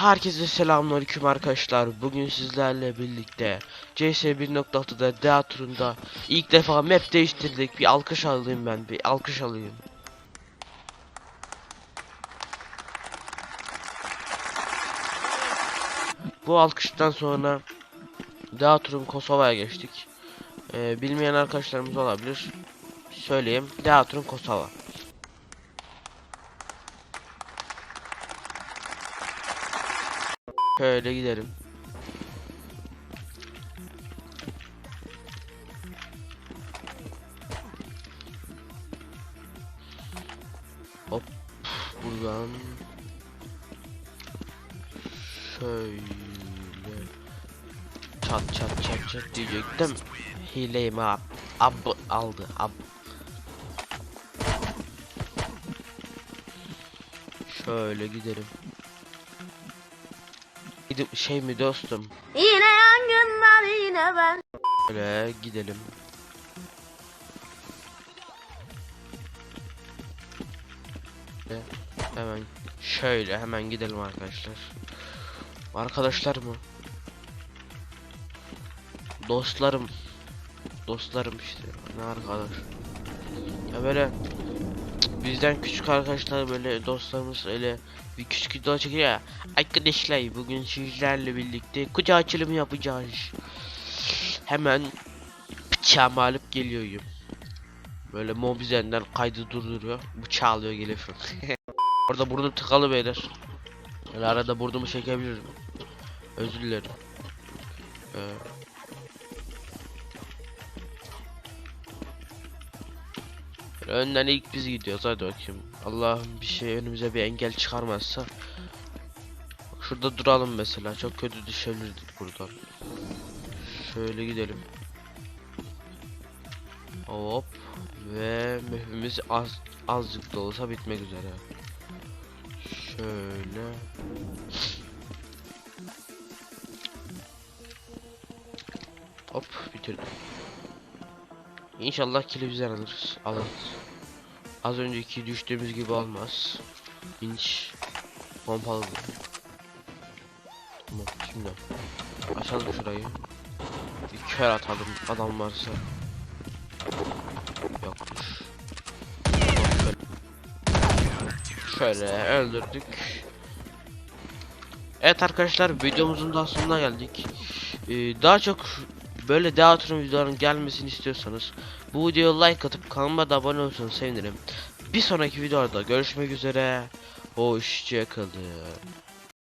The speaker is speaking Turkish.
Herkese selamünaleyküm arkadaşlar. Bugün sizlerle birlikte CS 1.6'da DEA turunda ilk defa map değiştirdik. Bir alkış alayım ben. Bir alkış alayım. Bu alkıştan sonra DEA turun Kosova'ya geçtik. Ee, bilmeyen arkadaşlarımız olabilir. Söyleyeyim. DEA turun Kosova. Şöyle gidelim. Hop buradan şöyle çat çat çat çat diyecektim. Hileyim ab ab aldı ab. Şöyle gidelim. Şey mi dostum? Yine yangınlar yine ben. Şöyle gidelim. Hemen şöyle hemen gidelim arkadaşlar. Arkadaşlar mı? Dostlarım. Dostlarım işte. Ne arkadaş? Ya böyle bizden küçük arkadaşlar böyle dostlarımız öyle bir küçük video çekiyor ya. Arkadaşlar bugün sizlerle birlikte kutu açılımı yapacağız. Hemen bıçağımı alıp geliyorum. Böyle mobizenden kaydı durduruyor. Bıçağı alıyor geliyor. Orada burnum tıkalı beyler. Böyle arada burnumu çekebilirim. Özür dilerim. Ee, önden ilk biz gidiyoruz hadi bakayım. Allah'ım bir şey önümüze bir engel çıkarmazsa. Şurada duralım mesela. Çok kötü düşebilirdik buradan. Şöyle gidelim. Hop ve mühürümüz az azıcık da olsa bitmek üzere. Şöyle. Hop bitirdim. İnşallah kili bizden alırız. Alırız. Az önceki düştüğümüz gibi olmaz. İnç pompalı. Tamam şimdi açalım şurayı. Bir kör atalım adam varsa. Yokmuş. Şöyle öldürdük. Evet arkadaşlar videomuzun da sonuna geldik. Ee, daha çok böyle daha turun videoların gelmesini istiyorsanız bu videoya like atıp kanalıma da abone olursanız sevinirim. Bir sonraki videoda görüşmek üzere. Hoşçakalın.